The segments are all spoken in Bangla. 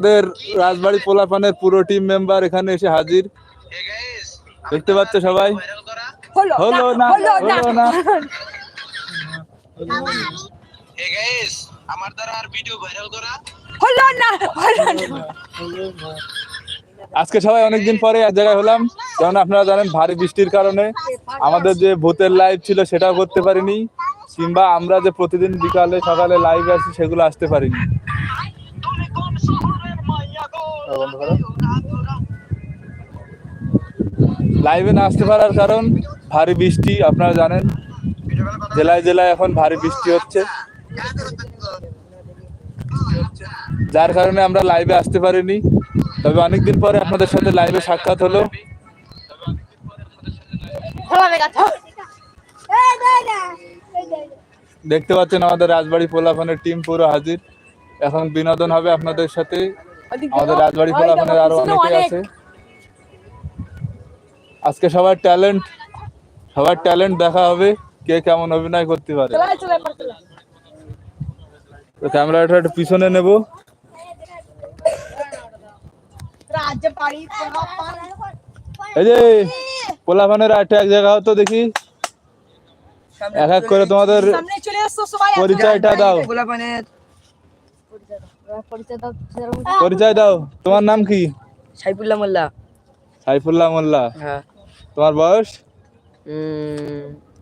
আমাদের রাজবাড়ি পোলাপানের পুরো টিম মেম্বার এখানে এসে হাজির। দেখতে পাচ্ছ সবাই? হলো হলো না হলো না। হলো না। হে গাইস আমার দ্বারা আর ভিডিও ভাইরাল করা? হলো না হলো না। আজকে সবাই অনেকদিন পরে এক জায়গায় হলাম। কারণ আপনারা জানেন ভারী বৃষ্টির কারণে আমাদের যে ভূতের লাইভ ছিল সেটাও করতে পারিনি কিংবা আমরা যে প্রতিদিন বিকালে সকালে লাইভ আসি সেগুলো আসতে পারিনি। মাইয়া গো লাইভে না আসতে পারার কারণ ভারী বৃষ্টি আপনারা জানেন। জেলায় জেলায় এখন ভারী বৃষ্টি হচ্ছে। যার কারণে আমরা লাইভে আসতে পারিনি। তবে অনেকদিন পরে আপনাদের সাথে লাইভে সাক্ষাৎ হলো। দেখতে পাচ্ছেন আমাদের রাজবাড়ি পোলাফানের টিম পুরো হাজির। এখন বিনোদন হবে আপনাদের সাথে। আমাদের রাজবাড়ি পোলাফানের আরও অনেকে আছে। আজকে সবার ট্যালেন্ট সবার ট্যালেন্ট দেখা হবে কে কেমন অভিনয় করতে পারে। তো ক্যামেরাটা একটু পিছনে নেব। এই যে পোলাফানের আটটা এক জায়গা হতো দেখি। এক এক করে তোমাদের সামনে চলে আসছো সবাই পরিচয়টা দাও। গোলাপানের পরিচয় দাও। তোমার নাম কি? সাইফুল্লাহ মোল্লা। সাইফুল্লাহ মোল্লা। হ্যাঁ। তোমার বয়স?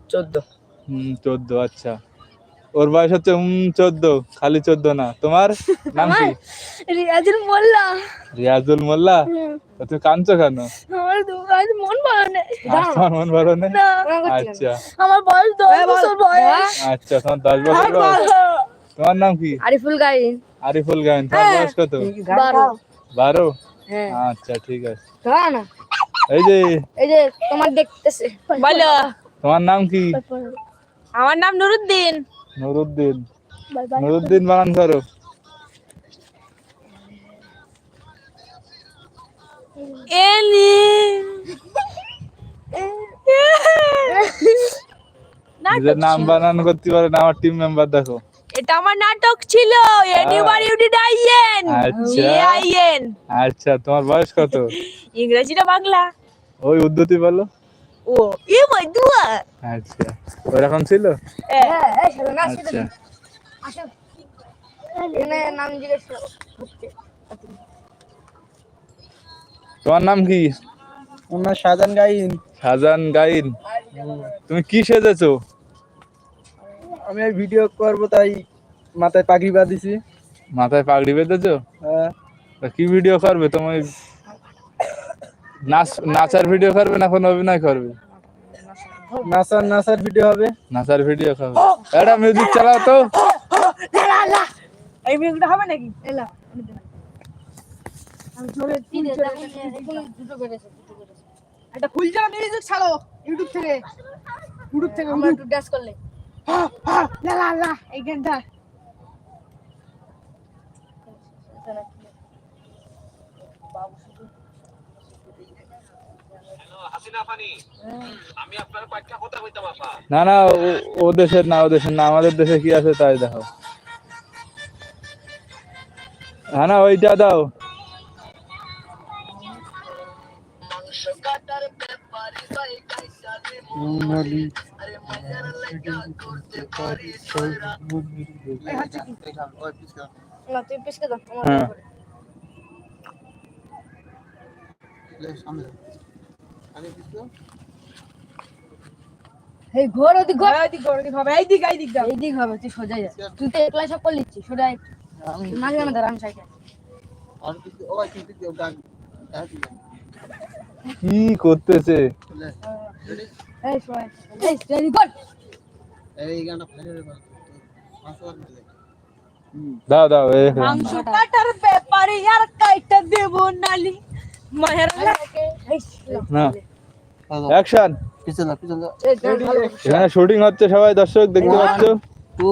চোদ্দ। হুম চোদ্দ আচ্ছা। ওর বয়স হচ্ছে হুম চোদ্দ খালি চোদ্দ না। তোমার নাম কি? রিয়াজুল মোল্লা। রিয়াজুল মোল্লা? তো তুমি কাঁদছো কেন? আমার মন ভালো নেই। মন ভালো আচ্ছা। আমার বয়স দশ বছর বয়স। আচ্ছা তোমার দশ বছর বয়স। তোমার নাম কি? আরিফুল গাইন। আরিফুল গায়েন তোমার বয়স কত? বারো। বারো? হ্যাঁ। আচ্ছা ঠিক আছে। না। এই যে এই যে তোমার দেখতেছে। বলো। তোমার নাম কি? আমার নাম নুরুদ্দিন। নুরুদ্দিন। নুরুদ্দিন বানান করো এলি। নিজের নাম বানান করতে পারে না আমার টিম মেম্বার দেখো। এটা আমার নাটক ছিল এনিবার ইউনিট আইয়েন আচ্ছা। আইয়েন আচ্ছা তোমার বয়স কত? ইংরেজি না বাংলা? ওই উদ্ধতি বলো। ও ই বদুয়া আচ্ছা ওরকম ছিল? হ্যাঁ। না আচ্ছা। নাম জিজ্ঞেস তোমার নাম কি? আমার সাজান গাইন। শাহজাহান গাইন। তুমি কি সেজেছো? আমি এই ভিডিও করব তাই মাথায় পাগড়ি বাঁধিছি। মাথায় পাগড়ি বেঁধেছো? হ্যাঁ, কি ভিডিও করবে? তুমি নাচ নাচার ভিডিও করবে না কোনো অভিনয় করবে? নাচার নাচার ভিডিও হবে। নাচার ভিডিও করবে। এটা মিউজিক চালাও তো। এই মিউজিকটা হবে নাকি? এলা আমি চলে তিন দুটো করেছে দুটো করেছে। একটা ফুল জামা মিউজিক ছাড়ো ইউটিউব থেকে। ইউটিউব থেকে আমরা একটু ড্যান্স করলে। কইতাম আপা না না, ও দেশের না, ও দেশের না, আমাদের দেশে কি আছে তাই দেখো। হ্যাঁ না, ওইটা দাও। এই ঘোর ওদিক হবে এই দিক এই দিক দাও এইদিক হবে তুই সোজা যা তুই তো একলা সব করে লিখছিস সোজা মাঝে মাঝে দাঁড়া আমি সাইকেল কি করতেছে? এই সোজা এই রেডি গোল এই গানটা ফাইনাল দাও দাও এই মাংস কাটার ব্যাপারে আর কাইটা দেব নালি মায়ের না। অ্যাকশন এখানে শুটিং হচ্ছে সবাই দর্শক দেখতে পাচ্ছ? টু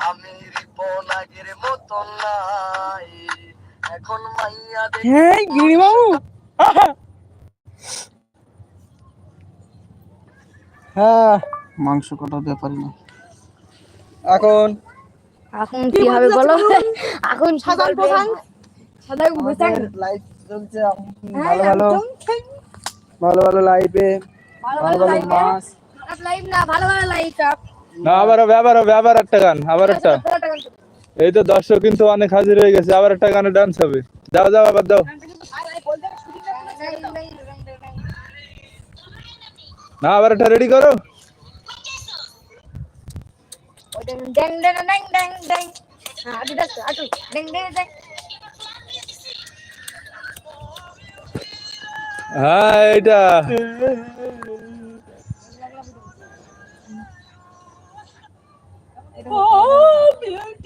হেভি হ্যাঁ গিরি বাবু হ্যাঁ মাংস কাটা ব্যাপারই না। এখন? এখন কি হবে বলো? এখন লাইভ চলছে ভালো ভালো। ভালো ভালো লাইভে ভালো ভালো ভালো ভালো মাছ। লাইভ না ভালো ভালো লাইভ না আবার আবার আবার একটা গান আবার একটা। এই তো দর্শক কিন্তু অনেক হাজির হয়ে গেছে আবার একটা গানে ডান্স হবে। যাও যাও আবার দাও। না আবার একটা রেডি করো। হ্যাঁ আটু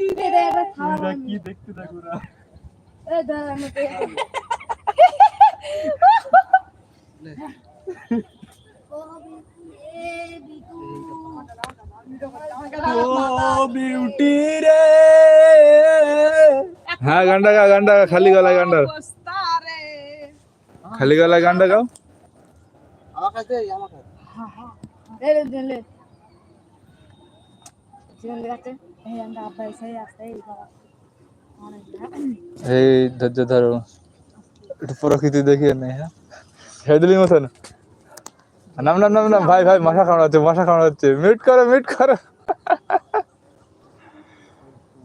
ড্যাং ড্যাং হ্যাঁ এইটা কি দেখতে থাকো এ দাঁড়া আমাকে হ্যাঁ গানটা গা গানটা গা, খালি গলায় গানটা। খালি গলায় গানটা গাও। লে লে লে জীবন দেখাচ্ছে এই ধৈর্য ধরো। একটু প্রকৃতি দেখিয়ে নেই হ্যাঁ? হেদলি মতন? নাম নাম নাম নাম ভাই ভাই মশা কামড়াচ্ছে মশা কামড়াচ্ছে মিট করো মিট করো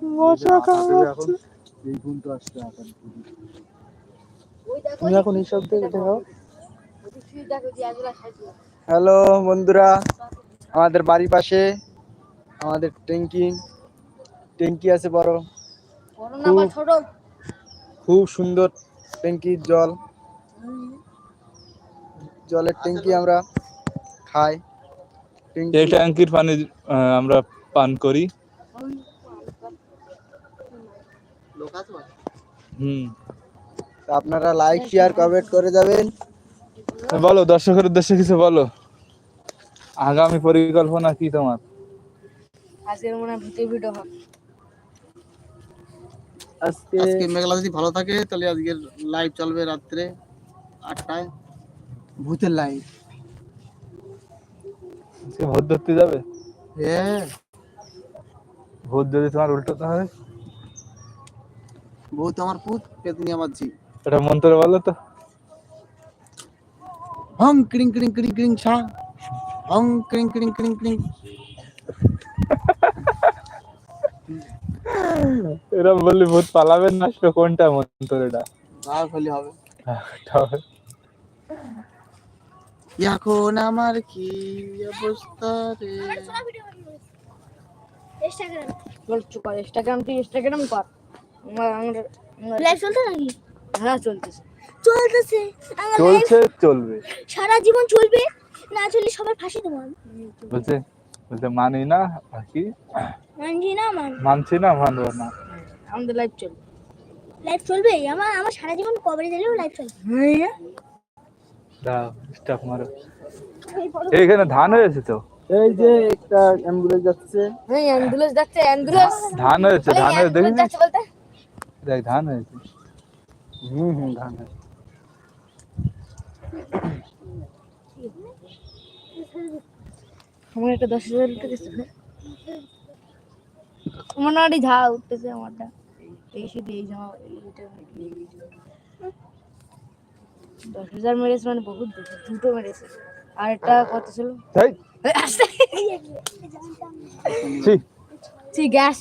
মশা কামড়াচ্ছে এই গুণ তো আসছে এখন ওই দেখো তুমি এখন এইসব দেখে দেখো হ্যালো বন্ধুরা। আমাদের বাড়ির পাশে আমাদের ট্যাঙ্কি ট্যাঙ্কি আছে বড়। বড় না বা ছোট? খুব সুন্দর ট্যাঙ্কির জল। জলের ট্যাঙ্কি আমরা খাই। এই ট্যাঙ্কির পানি আমরা পান করি। হুম। আপনারা লাইক শেয়ার কমেন্ট করে যাবেন। বলো দর্শকের উদ্দেশ্যে কিছু বলো। আগামী পরিকল্পনা কি তোমার? আজকের মনে হয় ভিডিও ভিডিও হবে আজকে আজকে মেঘলা যদি ভালো থাকে তাহলে আজকের লাইভ চলবে রাত্রে আটটায়। ভূতের লাইভ আজকে ভোট ধরতে যাবে? হ্যাঁ। ভোট যদি তোমার উল্টো হয়। বহুত আমার পুত পেতনি আমার ঝি এটা মন্ত্র বলো তো। হং ক্রিং ক্রিং ক্রিং ক্রিং ছা। হং ক্রিং ক্রিং ক্রিং ক্রিং। এরা বললি ভূত পালাবেন না আসবে কোনটা মন্ত্র এটা? আর হলে হবে। এখন আমার কি অবস্থা রে? বল চুপ কর। ইনস্টাগ্রাম তুই ইনস্টাগ্রাম কর লাইভ চলছে নাকি? হ্যাঁ চলতেছে। চলতেছে। চলছে চলবে। সারা জীবন চলবে না চললে সবার ফাঁসি দেবো। বলছে বলছে মানি না মানছি না মান মানছি না মানবো না। আমাদের লাইভ চলবে। লাইভ চলবে আমার আমার সারা জীবন কবরে দিলেও লাইভ চলবে। দাও স্টপ মারো। এইখানে ধান হয়েছে তো? এই যে একটা অ্যাম্বুলেন্স যাচ্ছে। হ্যাঁ অ্যাম্বুলেন্স যাচ্ছে অ্যাম্বুলেন্স ধান হয়েছে ধান হয়েছে বলতে। দেখ ধান হয়েছে। হুম হুম ধান আছে। আমার একটা দশ হাজার উঠে গেছে মোটামুটি ঝা উঠতেছে আমারটা। এই শুধু এই জামা দশ হাজার মেরেছে মানে বহুত দুটো মেরেছে। আর একটা কত ছিল? ছি। গ্যাস।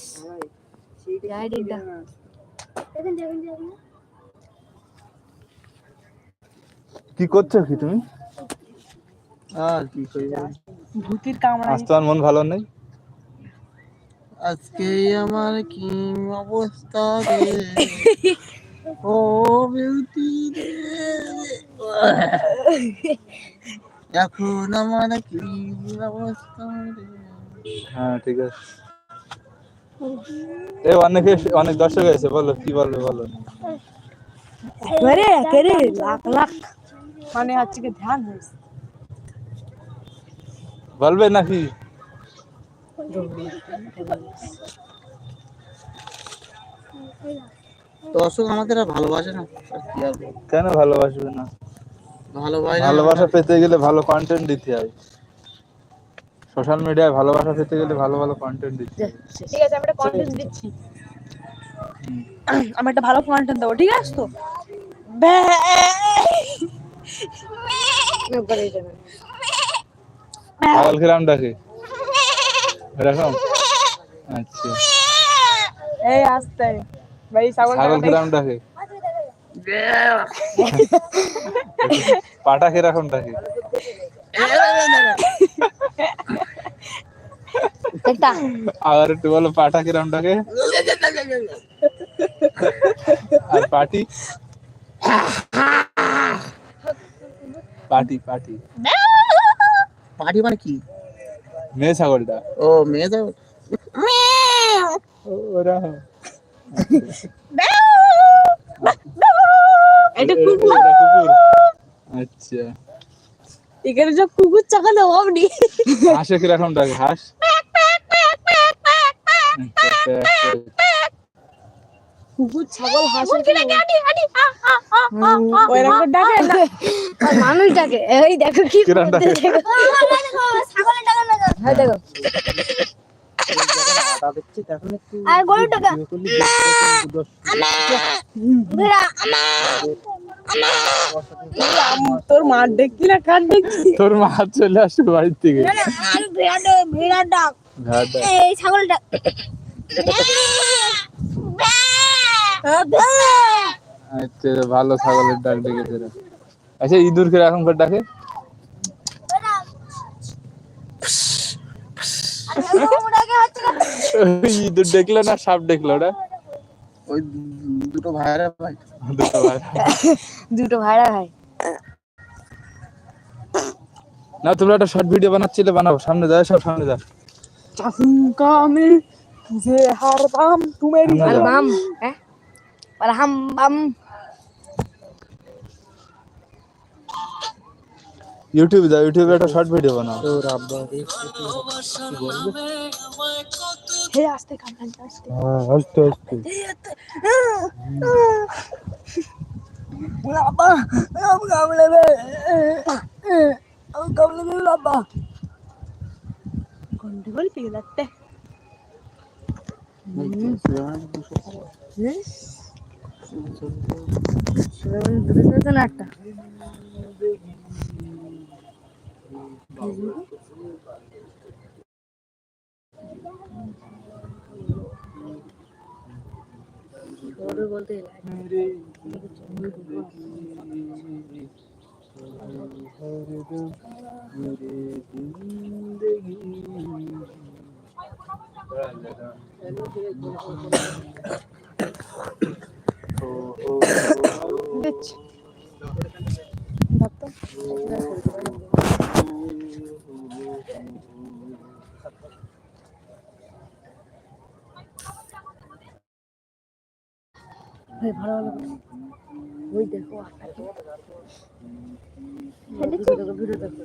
গাড়িটা কি করছ কি তুমি? আর কি করব আজ তোমার মন ভালো নেই। আজকে আমার কি অবস্থা রে? ও বিউটি রে। এখন আমার কি অবস্থা রে? হ্যাঁ ঠিক আছে। এই অনেকে অনেক দর্শক আছে বলো কি বলবে বলো। একেবারে লাখ লাখ। মানে হচ্ছে কি ধ্যান হয়েছে। বলবে নাকি? দর্শক আমাদের আর ভালোবাসে না? কেন ভালোবাসবে না? ভালোবাসা পেতে গেলে ভালো কন্টেন্ট দিতে হয়। সোশ্যাল মিডিয়ায় ভালোবাসা পেতে গেলে ভালো ভালো কন্টেন্ট দিতে হয়। ঠিক আছে আমি একটা কন্টেন্ট দিচ্ছি। আমি একটা ভালো কন্টেন্ট দেবো ঠিক আছে তো? পাগল খেলাম ডাকে এরকম? আচ্ছা। এই আসতে। ভাই ছাগল ছাগল খেলাম ডাকে? পাটা কীরকম ডাকে? আবার একটু বলো পাটা কীরকম ডাকে? আর পাটি? পাটি পাটি। পার্টি মানে কি? মেয়ে ছাগলটা ও মেয়ে ছাগল এটা এটা কুকুর আচ্ছা এখানে সব কুকুর চাকালে অমনি হাঁসে কীরকম ডাকে হাঁস। কুকুর ছাগল হাঁস ওইরকম ডাকে এই দেখো কি ডাকে? হ্যাঁ দেখো। আর টাকা তোর মার দেখছি না কার দেখছি তোর মা চলে আসছে বাড়ির থেকে এই ডাক আচ্ছা ভালো ছাগলের ডাক ডেকেছে। আচ্ছা ইঁদুর কীরকম করে ডাকে ইঁদুর দেখল না সাপ দেখল ওটা ওই দুটো ভাইরা ভাই। দুটো ভাই। দুটো ভাইরা ভাই। না তোমরা একটা শর্ট ভিডিও বানাচ্ছিলে বানাও। সামনে যাও সব সামনে যাও। চাহুঙ্কা আমি যে হারবাম তুমেরি সামনে আর হ্যাঁ? আর হাম বাম ইউটিউবে যাও ইউটিউবে একটা শর্ট ভিডিও বানাও। হে আস্তে কামড়ান আস্তে। হ্যাঁ আস্তে আস্তে। বাবা আম কামড়ে বে আম কামড়ে বে বাবা গন্ডগোল পেয়ে যাচ্ছে। দুটো শুনেছেন একটা বলতে দিচ্ছি ভাই ভালো ভালো। ওই দেখো ভিডিও দেখো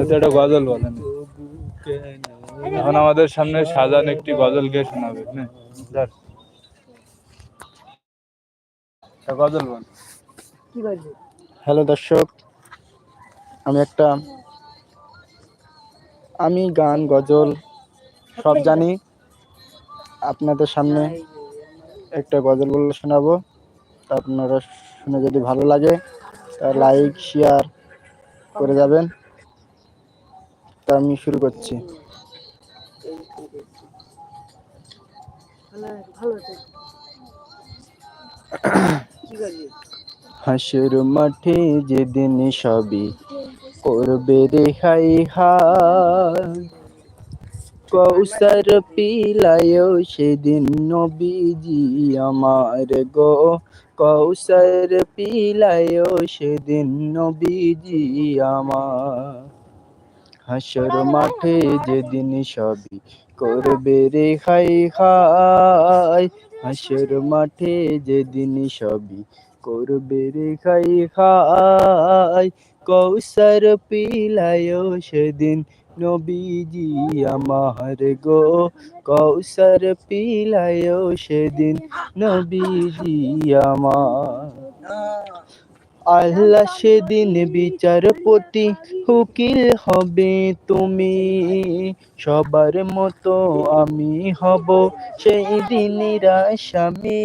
এটা একটা গজল বলেন এখন আমাদের সামনে সাজান একটি গজল গিয়ে শোনাবে। একটা গজল বল। হ্যালো দর্শক আমি একটা আমি গান গজল সব জানি। আপনাদের সামনে একটা গজল বলে শোনাবো। আপনারা শুনে যদি ভালো লাগে তা লাইক শেয়ার করে যাবেন। তা আমি শুরু করছি। হাসির মাঠে যেদিন সবই করবে রেহাই হাই কৌসার পিলায় সেদিন নবীজি আমার গো। কৌসার পিলায় সেদিন নবীজি আমার হাসর মাঠে যেদিন সবই করবে রে খাই খাই হাসর মাঠে যেদিন সবই করবে রে খাই খাই কৌসার পিলায় সেদিন নবীজি আমার গো। কৌসার পিলায় সেদিন নবীজি আমার আল্লাহ সেদিন বিচারপতি উকিল হবে তুমি। সবার মতো আমি হব সেই দিনের আসামি।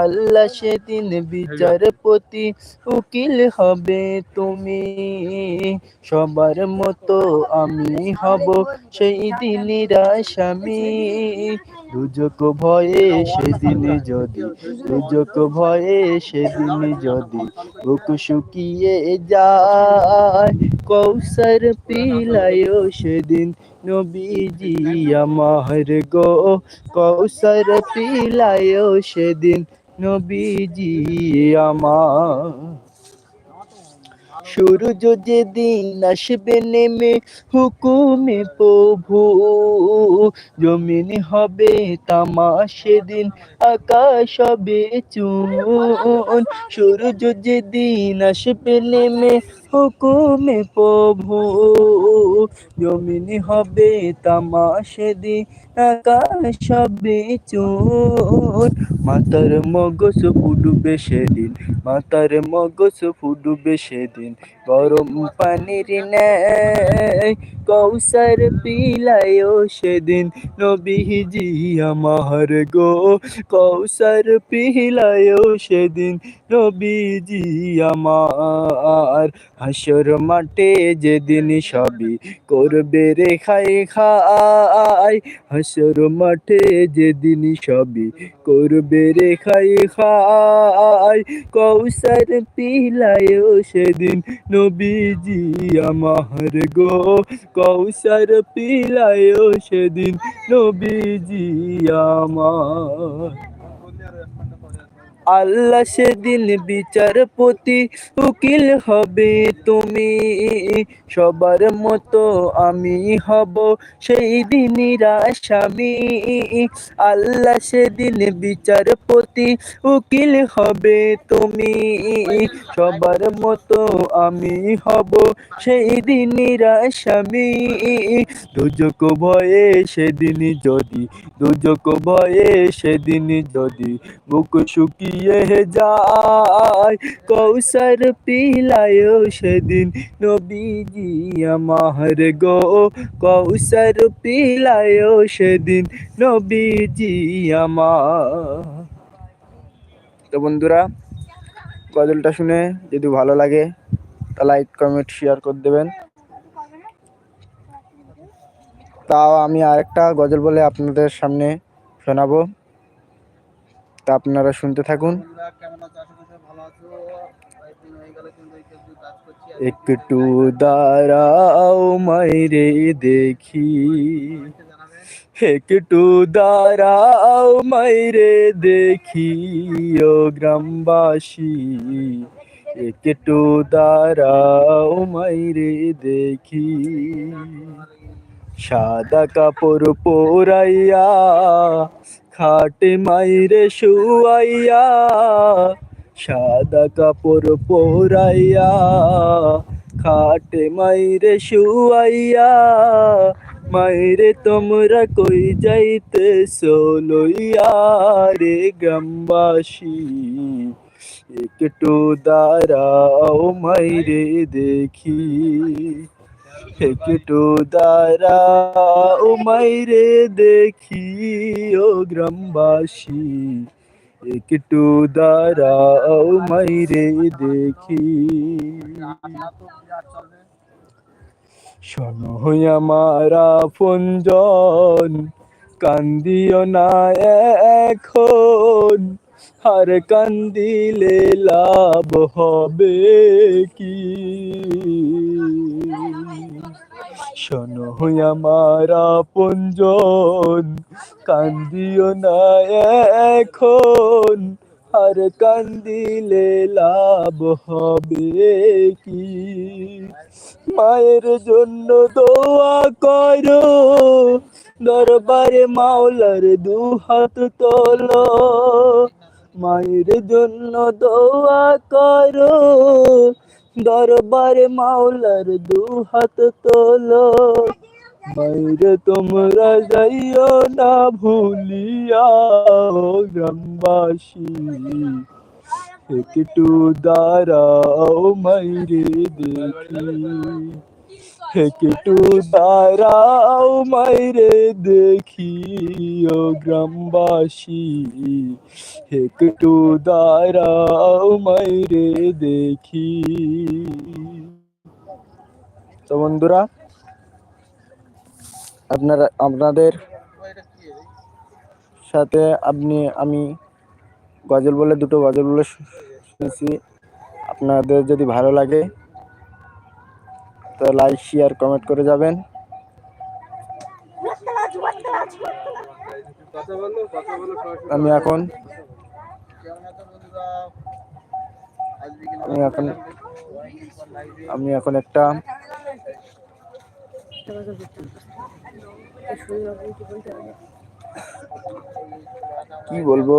আল্লাহ সেদিন বিচারপতি উকিল হবে তুমি। সবার মতো আমি হব সেই দিনের আসামি। দুজক ভয়ে সেদিন যদি দুজক ভয়ে সেদিন যদি বুক শুকিয়ে যায় কৌসার পিলায় সেদিন নবীজি আমার গো কৌসার পিলায় সেদিন নবীজি আমার সূর্য যেদিন আসবে নেমে হুকুমে প্রভু, জমিন হবে তামা সেদিন, আকাশ হবে চুন সূর্য যেদিন আসবে নেমে হুকুমে প্রভু জমিন হবে তামা দি আকাশ হবে চোর। মাতার মগজ ফুডুবে সেদিন, মাতার মগজ ফুডুবে সেদিন। গরম পানির ন্যায় কৌসার পিলায় সেদিন নবীজি আমার গো। কৌসার পিলায় সেদিন নবীজি আমার। হাসর মাঠে যেদিন সবই করবে রে খাই খাই হাসর মাঠে যেদিন সবই করবে রে খাই খাই কৌসার পিলায় সেদিন নবীজি আমার গো। কৌসার পিলায় সেদিন নবীজি আমার। আল্লাহ সেদিন বিচারপতি উকিল হবে তুমি। সবার মতো আমি হব সেই দিনের আসামি। আল্লাহ সেদিন বিচারপতি উকিল হবে তুমি। সবার মতো আমি হব সেই দিনের আসামি। দুজক ভয়ে সেদিন যদি দুজক ভয়ে সেদিন যদি, বুক শুকিয়ে যায়। কৌসার পিলায় সেদিন নবীজি আমার গো। কৌসার পিলায় সেদিন নবীজি আমার তো বন্ধুরা, গজলটা শুনে যদি ভালো লাগে, তা লাইক কমেন্ট শেয়ার করে দেবেন। তাও আমি আরেকটা গজল বলে আপনাদের সামনে শোনাবো। তা আপনারা শুনতে থাকুন। একটু দাঁড়াও মাইরে দেখি। একটু দাঁড়াও মাইরে দেখি ও গ্রামবাসী। একটু দাঁড়াও মাইরে দেখি। সাদা কাপড় পোরাইয়া খাটে মাইরে শুয়াইয়া, সাদা কাপড় পোরাইয়া, খাটে মাইরে শুয়াইয়া, মাইরে তোমরা কই যাইতে লইয়া রে গ্রামবাসী? একটু দাঁড়াও মাইরে দেখি। একটু দাঁড়াও মাইরে দেখি ও গ্রামবাসী। একটু দাঁড়াও মাইরে দেখি শোনো আমারা ফঞ্জন কান্দিও না এখন। আর কান্দিলে লাভ হবে কি শোনো আমার আপনজন কান্দিও না এখন আর কান্দিলে লাভ হবে কি মায়ের জন্য দোয়া করো দরবারে মাওলার দু হাত তোলো মায়ের জন্য দোয়া করো। দরবারে মাওলার দু হাত তোলো। মায়ের তোমরা যাইও না ভুলিয়া গ্রামবাসী। একটু দাঁড়াও মাইরে দেখি একটু দাঁড়াও মাইরে দেখি ও গ্রামবাসী। একটু দাঁড়াও মাইরে দেখি। তো বন্ধুরা, আপনারা, আপনাদের সাথে আপনি, আমি গজল বলে, দুটো গজল বলে শুনেছি। আপনাদের যদি ভালো লাগে তো লাইক শেয়ার কমেন্ট করে যাবেন। আমি এখন আমি এখন আমি এখন একটা কি বলব?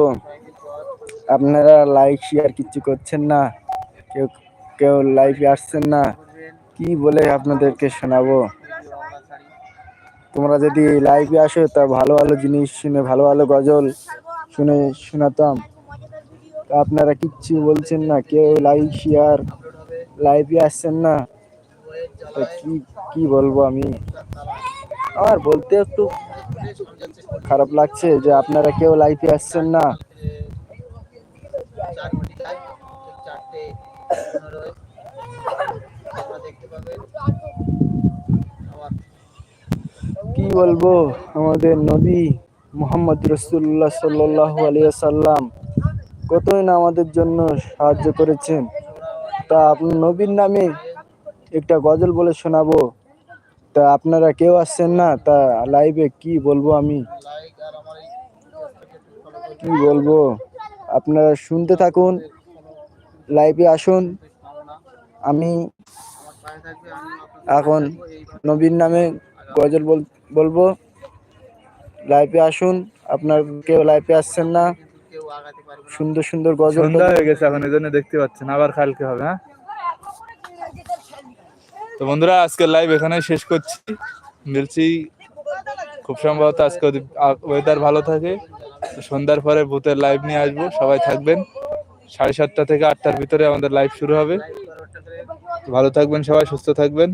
আপনারা লাইক শেয়ার কিচ্ছু করছেন না। কেউ কেউ লাইভে আসছেন না। কি বলে আপনাদেরকে শোনাবো? তোমরা যদি লাইভে আসো, তা ভালো ভালো জিনিস শুনে, ভালো ভালো গজল শুনে শোনাতাম। আপনারা কিচ্ছু বলছেন না, কেউ লাইক শেয়ার লাইভে আসছেন না। কি কি বলব আমি? আর বলতে একটু খারাপ লাগছে যে আপনারা কেউ লাইভে আসছেন না চার ঘটিকায় চারটে পনেরোয় আপনারা দেখতে পাবেন আমার কি বলব? আমাদের নবী মোহাম্মদ রসুল্লাহ সাল্লাহ আলিয়াল্লাম কতই না আমাদের জন্য সাহায্য করেছেন। তা আপনার নবীর নামে একটা গজল বলে শোনাবো। তা আপনারা কেউ আসছেন না? তা লাইভে কি বলব আমি? কি বলব? আপনারা শুনতে থাকুন লাইভে আসুন। আমি এখন নবীর নামে গজল বল- বলব লাইভে আসুন আপনার কেউ লাইভে আসছেন না। সুন্দর সুন্দর গজল সন্ধ্যা হয়ে গেছে এখন এই জন্য দেখতে পাচ্ছেন আবার কালকে হবে হ্যাঁ? তো বন্ধুরা আজকের লাইভ এখানে শেষ করছি। বলছি খুব সম্ভবত আজকে ওয়েদার ভালো থাকে। সন্ধ্যার পরে ভূতের লাইভ নিয়ে আসব সবাই থাকবেন। সাড়ে সাতটা থেকে আটটার ভিতরে আমাদের লাইভ শুরু হবে। ভালো থাকবেন সবাই সুস্থ থাকবেন।